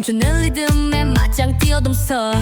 춤추는 리듬에 맞짱 뛰어동서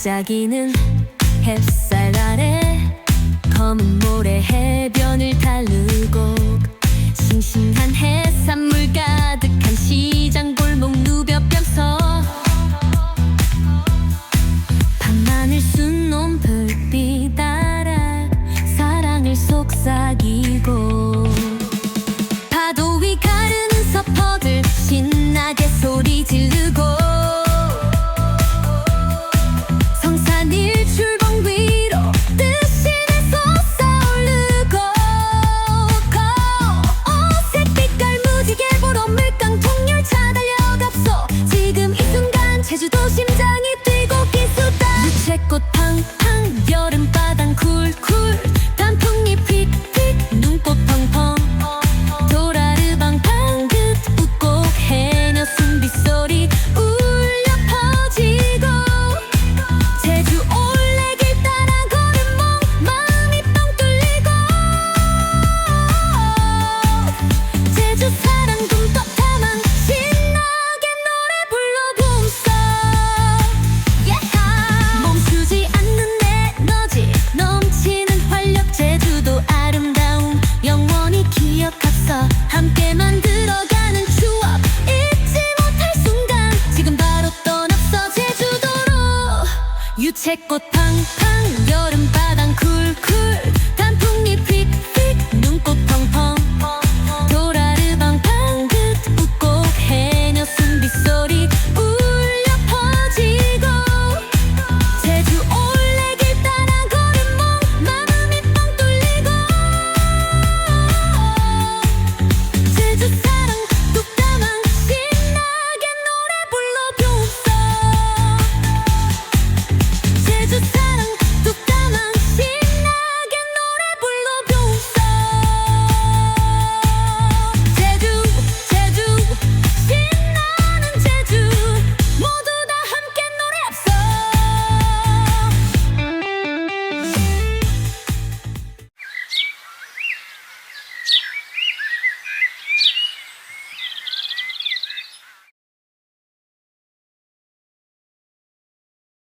반짝이는 햇살 아래 검은 모래 해변을 달르고 싱싱한 해산물 가득한 시장 골목 누벼병서 밤하늘 순놈 불빛 따라 사랑을 속삭이고 파도 위 가르는 서퍼들 신나게 소리 지르고 최고 팡팡